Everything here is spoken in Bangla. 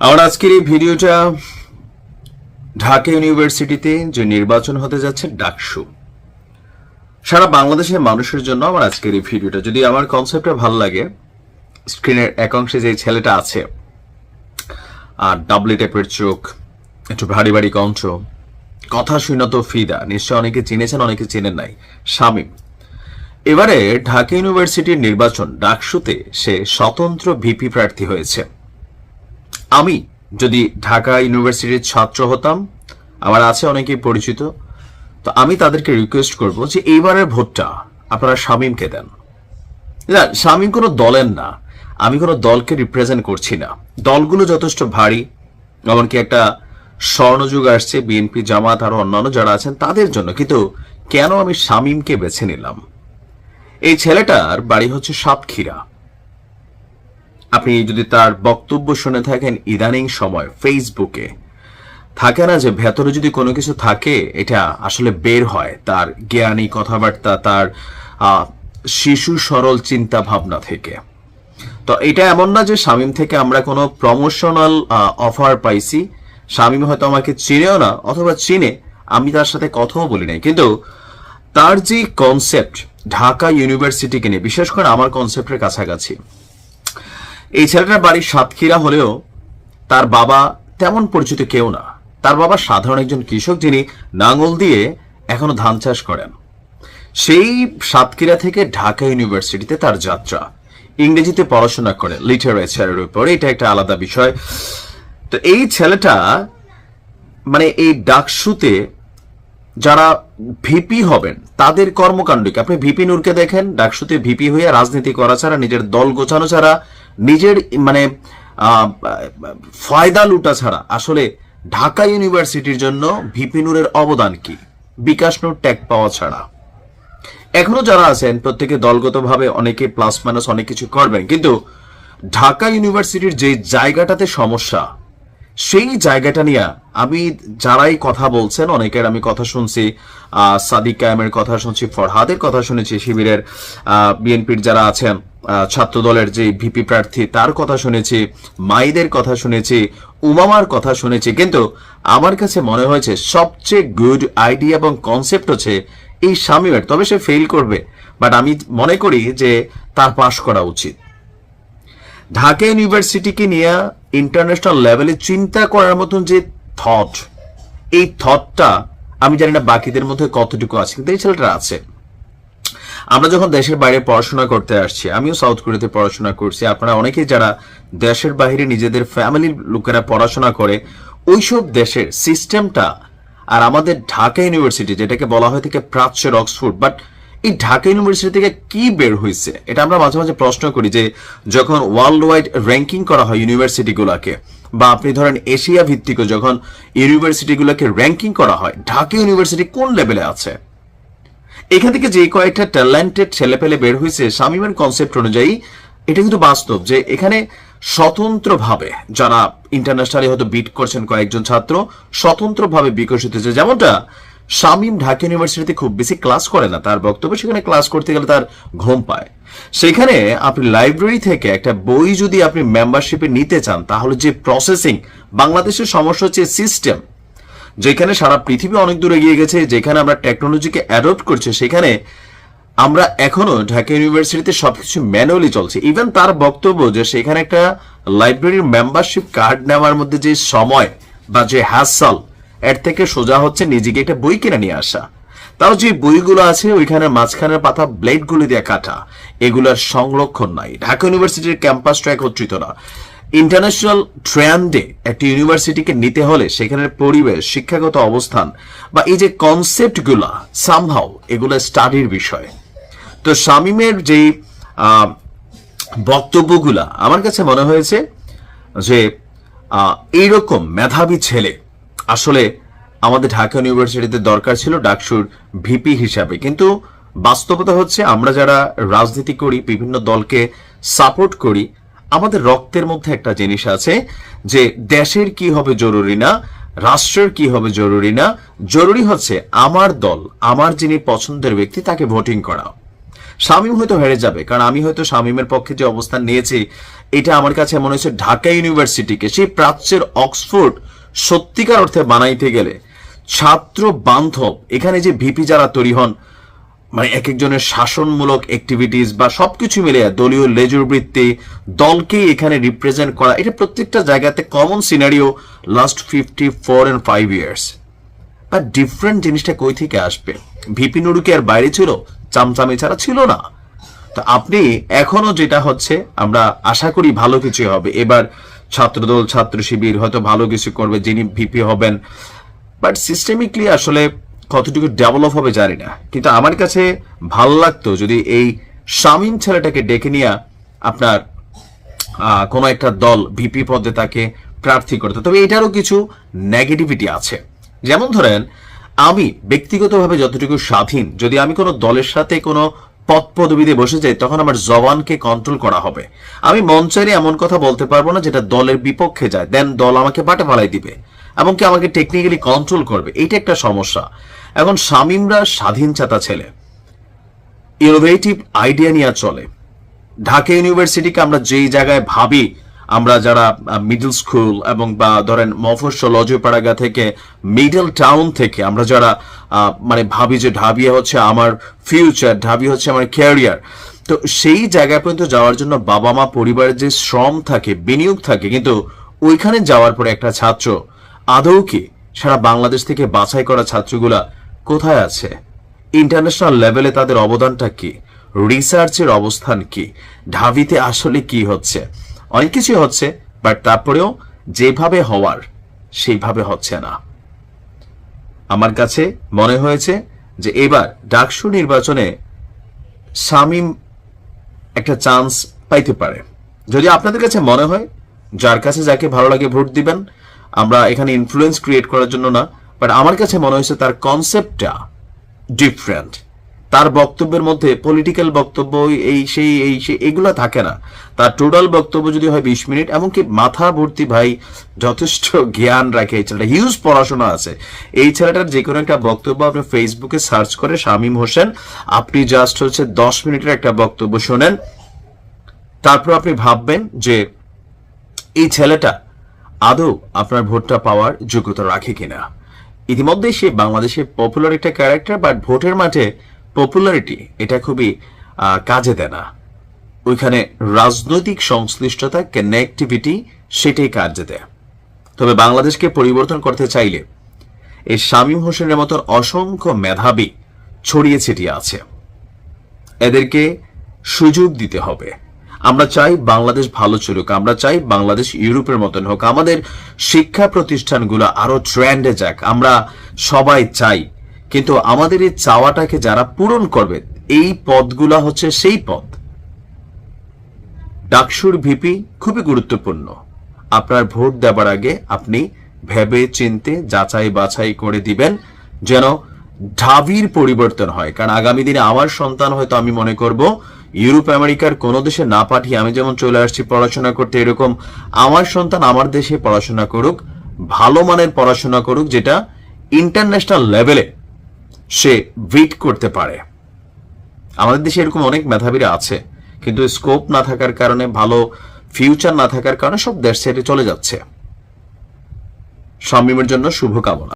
আমার আজকের এই ভিডিওটা ঢাকা ইউনিভার্সিটিতে যে নির্বাচন হতে যাচ্ছে ডাকসু। সারা বাংলাদেশের মানুষের জন্য আমার আজকের এই ভিডিওটা। যদি আমার কনসেপ্টটা ভালো লাগে স্ক্রিনের এক অংশে যে ছেলেটা আছে, আর ডাবলি টাইপের চোখ, একটু ভারী ভারী কণ্ঠ, কথা শুনে তো ফিদা, নিশ্চয় অনেকে চিনেছেন, অনেকে চেনেন নাই, শামীম। এবারে ঢাকা ইউনিভার্সিটির নির্বাচন, ডাকসুতে সে স্বতন্ত্র ভিপি প্রার্থী হয়েছে। আমি যদি ঢাকা ইউনিভার্সিটির ছাত্র হতাম, আমার আছে অনেকেই পরিচিত, তো আমি তাদেরকে রিকোয়েস্ট করব যে এইবারের ভোটটা আপনারা শামীমকে দেন। না, শামীম কোনো দলের না, আমি কোনো দলকে রিপ্রেজেন্ট করছি না। দলগুলো যথেষ্ট ভারী, এমনকি একটা স্বর্ণযুগ আসছে বিএনপি জামাত আরও অন্যান্য যারা আছেন, তাদের জন্য। কিন্তু কেন আমি শামীমকে বেছে নিলাম? এই ছেলেটার বাড়ি হচ্ছে সাতক্ষীরা। আপনি যদি তার বক্তব্য শুনে থাকেন ইদানিং সময় ফেসবুকে, থাকে না যে ভেতরে যদি কোনো কিছু থাকে, এটা আসলে বের হয়, তার জ্ঞানী কথাবার্তা, তার শিশু সরল চিন্তা ভাবনা থেকে। তো এটা এমন না যে শামীম থেকে আমরা কোনো প্রমোশনাল অফার পাইছি, শামীম হয়তো আমাকে চিনেও না, অথবা চিনে, আমি তার সাথে কথাও বলি নাই। কিন্তু তার যে কনসেপ্ট ঢাকা ইউনিভার্সিটিকে নিয়ে, বিশেষ করে আমার কনসেপ্টের কাছাকাছি এই ছেলেটার বাড়ি সাতক্ষীরা হলেও তার বাবা তেমন পরিচিত কেউ না। তার বাবা সাধারণ একজন কৃষক যিনি নাঙ্গল দিয়ে এখনও ধান চাষ করেন। সেই সাতক্ষীরা থেকে ঢাকা ইউনিভার্সিটিতে তার যাত্রা। ইংরেজিতে পড়াশোনা করে, লিটারেচারের উপর। এটা একটা আলাদা বিষয়। তো এই ছেলেটা মানে এই ডাকসুতে যারা ভিপি হবেন, তাদের কর্মকাণ্ডকে। আপনি ভিপি নূরকে দেখেন, ডাকসুতে ভিপি হয়ে রাজনীতি করা ছাড়া, নিজের দল গোছানো ছাড়া, নিজের মানে ফায়দা লুটা ছাড়া। আসলে ঢাকা ইউনিভার্সিটির জন্য ভিপি নূরের অবদান কি? বিকাশ নূর ট্যাগ পাওয়া ছাড়া। এখনও যারা আছেন, প্রত্যেকে দলগতভাবে অনেকে প্লাস মাইনাস অনেক কিছু করবেন। কিন্তু ঢাকা ইউনিভার্সিটির যে জায়গাটাতে সমস্যা সেই জায়গাটা নিয়ে আমি যারাই কথা বলছেন, অনেকের আমি কথা শুনছি সাদিক কায়েমের কথা শুনছি, ফরহাদের কথা শুনেছি, শিবিরের বিএনপির যারা আছেন ছাত্র দলের যে ভিপি প্রার্থী তার কথা শুনেছি, মাইদের কথা শুনেছি, উমামার কথা শুনেছি। কিন্তু আমার কাছে মনে হয়েছে, সবচেয়ে গুড আইডিয়া এবং কনসেপ্ট হচ্ছে এই শামীমের। তবে সে ফেল করবে। বাট আমি মনে করি যে তার পাশ করা উচিত। ঢাকা ইউনিভার্সিটিকে নিয়ে ইন্টারন্যাশনাল লেভেলে চিন্তা করার মতন যে থট, এই থটটা আমি জানি না বাকিদের মধ্যে কতটুকু আছে, কিন্তু এই ছেলেটা আছে। আমরা যখন দেশের বাইরে পড়াশোনা করতে আসছি, আমিও সাউথ কোরিয়াতে পড়াশোনা করছি, আপনারা অনেকেই যারা দেশের বাইরে নিজেদের ফ্যামিলির লোকেরা পড়াশোনা করে, ওইসব দেশের সিস্টেমটা আর আমাদের ঢাকা ইউনিভার্সিটি, যেটাকে বলা হয় থেকে প্রাচ্যের অক্সফোর্ড, বাট এই ঢাকা ইউনিভার্সিটি থেকে কি বের হয়েছে? এটা আমরা মাঝে মাঝে প্রশ্ন করি যে, যখন ওয়ার্ল্ড ওয়াইড র্যাঙ্কিং করা হয় ইউনিভার্সিটিগুলোকে, বা আপনি ধরেন এশিয়া ভিত্তিক যখন ইউনিভার্সিটিগুলোকে র্যাঙ্কিং করা হয়, ঢাকা ইউনিভার্সিটি কোন লেভেলে আছে? এখান থেকে যে কয়েকটা ট্যালেন্টেড ছেলেপেলে বের হয়েছে শামিমের কনসেপ্ট অনুযায়ী, এটা কিন্তু বাস্তব যে এখানে স্বতন্ত্রভাবে যারা ইন্টারন্যাশনালি হয়তো বিট করছেন কয়েকজন ছাত্র, স্বতন্ত্রভাবে বিকশিত হয়েছে। যেমনটা শামীম ঢাকা ইউনিভার্সিটিতে খুব বেশি ক্লাস করে না, তার বক্তব্য সেখানে ক্লাস করতে গেলে তার ঘুম পায়। সেখানে আপনি লাইব্রেরি থেকে একটা বই যদি আপনি মেম্বারশিপে নিতে চান, তাহলে যে প্রসেসিং বাংলাদেশের সমস্যা হচ্ছে সিস্টেম যেখানে সারা পৃথিবী অনেক দূরে এগিয়ে গেছে, যেখানে আমরা টেকনোলজিকে অ্যাডপ্ট করছি, সেখানে আমরা এখনও ঢাকা ইউনিভার্সিটিতে সবকিছু ম্যানুয়ালি চলছে। ইভেন তার বক্তব্য যে সেখানে একটা লাইব্রেরির মেম্বারশিপ কার্ড নেওয়ার মধ্যে যে সময় বা যে হ্যাসাল এর থেকে সোজা হচ্ছে নিজেকে একটা বই কিনে নিয়ে আসা। তাও যে বইগুলো আছে, ওইখানে মাঝখানের পাতা ব্লেডগুলো দিয়ে কাটা, এগুলোর সংরক্ষণ নাই। ঢাকা ইউনিভার্সিটির ক্যাম্পাসটা একত্রিত না। ইন্টারন্যাশনাল ট্রেন্ডে একটি ইউনিভার্সিটিকে নিতে হলে সেখানের পরিবেশ, শিক্ষাগত অবস্থান বা এই যে কনসেপ্টগুলা সামহাও এগুলো স্টাডির বিষয়। তো শামিমের যে আহ, বক্তব্যগুলা আমার কাছে মনে হয়েছে যে এইরকম মেধাবী ছেলে আসলে আমাদের ঢাকা ইউনিভার্সিটিতে দরকার ছিল ডাকসুর ভিপি হিসাবে। কিন্তু বাস্তবতা হচ্ছে আমরা যারা রাজনীতি করি বিভিন্ন দলকে সাপোর্ট করি আমাদের রক্তের মধ্যে একটা জিনিস আছে যে দেশের কি হবে জরুরি না রাষ্ট্রের কি হবে জরুরি না জরুরি হচ্ছে আমার দল আমার যিনি পছন্দের ব্যক্তি তাকে ভোটিং করা শামীম হয়তো হেরে যাবে, কারণ আমি হয়তো শামীমের পক্ষে যে অবস্থান নিয়েছি, এটা আমার কাছে মনে হয়েছে ঢাকা ইউনিভার্সিটিকে, সেই প্রাচ্যের অক্সফোর্ড সত্যিকার অর্থে বানাইতে গেলে ছাত্র বান্ধব, এখানে যে ভিপি যারা তৈরি হন মানে এক একজনের শাসনমূলক অ্যাক্টিভিটিস বা সবকিছু মিলে দলীয় লেজুর বৃত্তি দলকে এখানে রিপ্রেজেন্ট করা, এটা প্রত্যেকটা জায়গাতে common scenario last fifty four and five years বা ডিফারেন্ট জিনিসটা কই থেকে আসবে? ভিপি নুরুকে আর বাইরে ছিল চামচামি ছাড়া ছিল না। তো আপনি এখনও যেটা হচ্ছে, আমরা আশা করি ভালো কিছু হবে। এবার ছাত্রদল, ছাত্র শিবির হয়তো ভালো কিছু করবে, যিনি ভিপি হবেন। বাট সিস্টেমিকলি আসলে কতটুকু ডেভেলপ হবে জানি না। কিন্তু আমার কাছে ভালো লাগতো যদি এই শামীম ছেলেটাকে ডেকে নিয়ে আপনার কোনো একটা দল ভিপি পদে তাকে প্রার্থী করতে। তবে এটারও কিছু নেগেটিভিটি আছে। যেমন ধরেন আমি ব্যক্তিগতভাবে যতটুকু স্বাধীন, যদি আমি কোনো দলের সাথে কোনো পদ পদবিতে বসে যাই, তখন আমার জবানকে কন্ট্রোল করা হবে। আমি মঞ্চারে এমন কথা বলতে পারব না যেটা দলের বিপক্ষে যায়। দেন দল আমাকে বাটে ফালাই দিবে, এমনকি আমাকে টেকনিক্যালি কন্ট্রোল করবে। এটা একটা সমস্যা। এখন শামীমরা স্বাধীন চাতা ছেলে। ইনোভেটিভ আইডিয়া নিয়ে চলে। ঢাকা ইউনিভার্সিটিকে আমরা যেই জায়গায় ভাবি আমরা যারা মিডল স্কুল এবং বা ধরেন মফস্বল অজয়পাড়াগা থেকে মিডল টাউন থেকে আমরা যারা মানে ভাবি যে ঢাবিয়া হচ্ছে আমার ফিউচার ঢাবি হচ্ছে আমার ক্যারিয়ার তো সেই জায়গা পর্যন্ত যাওয়ার জন্য বাবা মা পরিবারের যে শ্রম থাকে, বিনিয়োগ থাকে, কিন্তু ওইখানে যাওয়ার পরে একটা ছাত্র, আদৌ কি সারা বাংলাদেশ থেকে বাছাই করা ছাত্রগুলা কোথায় আছে? ইন্টারন্যাশনাল লেভেলে তাদের অবদানটা কি? রিসার্চের অবস্থান কি? ঢাবিতে আসলে কি হচ্ছে? অনেক কিছুই হচ্ছে বাট তারপরেও যেভাবে হওয়ার, সেইভাবে হচ্ছে না। আমার কাছে মনে হয়েছে যে এবার ডাকসু নির্বাচনে শামীম একটা চান্স পাইতে পারে। যদি আপনাদের কাছে মনে হয়, যার কাছে যাকে ভালো লাগে ভোট দিবেন, আমরা এখানে ইনফ্লুয়েন্স ক্রিয়েট করার জন্য না বাট আমার কাছে মনে হয়েছে তার কনসেপ্টটা ডিফারেন্ট তার বক্তব্যের মধ্যে পলিটিক্যাল বক্তব্য এই সেই এই সেই, এগুলো থাকে না। তার টোটাল বক্তব্য যদি হয় বিশ মিনিট, এমনকি মাথা ভর্তি ভাই যথেষ্ট জ্ঞান রাখে এই ছেলেটা। হিউজ পড়াশোনা আছে। এই ছেলেটার যে কোনো একটা বক্তব্য আপনি ফেসবুকে সার্চ করে, শামীম হোসেন, আপনি জাস্ট হচ্ছে দশ মিনিটের একটা বক্তব্য শোনেন। তারপর আপনি ভাববেন যে এই ছেলেটা আদৌ আপনার ভোটটা পাওয়ার যোগ্যতা রাখে কিনা। ইতিমধ্যে সে বাংলাদেশে পপুলার একটা ক্যারেক্টার বাট ভোটের মাঠে পপুলারিটি এটা খুবই কাজে দেয় না। ওইখানে রাজনৈতিক সংশ্লিষ্টতা কানেক্টিভিটি সেটাই কাজে দেয়। তবে বাংলাদেশকে পরিবর্তন করতে চাইলে এই শামীম হোসেনের মতো অসংখ্য মেধাবী ছড়িয়ে ছিটিয়ে আছে। এদেরকে সুযোগ দিতে হবে। আমরা চাই বাংলাদেশ ভালো চলুক, আমরা চাই বাংলাদেশ ইউরোপের মতন হোক, আমাদের শিক্ষা প্রতিষ্ঠানগুলো আরও ট্রেন্ডে যাক। আমরা সবাই চাই কিন্তু আমাদের এই চাওয়াটাকে যারা পূরণ করবে, এই পদগুলা হচ্ছে সেই পদ। ডাকসুর ভিপি খুবই গুরুত্বপূর্ণ। আপনার ভোট দেবার আগে আপনি ভেবে চিনতে যাচাই বাছাই করে দিবেন যেন ঢাবির পরিবর্তন হয়। কারণ আগামী দিনে আমার সন্তান হয়তো আমি মনে করব, ইউরোপ, আমেরিকার কোন দেশে না পাঠিয়ে আমি যেমন চলে আসছি পড়াশোনা করতে, এরকম আমার সন্তান আমার দেশে পড়াশোনা করুক, ভালো মানের পড়াশোনা করুক, যেটা ইন্টারন্যাশনাল লেভেলে সে ব্রিড করতে পারে। আমাদের দেশে এরকম অনেক মেধাবীরা আছে, কিন্তু স্কোপ না থাকার কারণে, ভালো ফিউচার না থাকার কারণে সব দেশ ছেড়ে চলে যাচ্ছে। শামীমের জন্য শুভকামনা।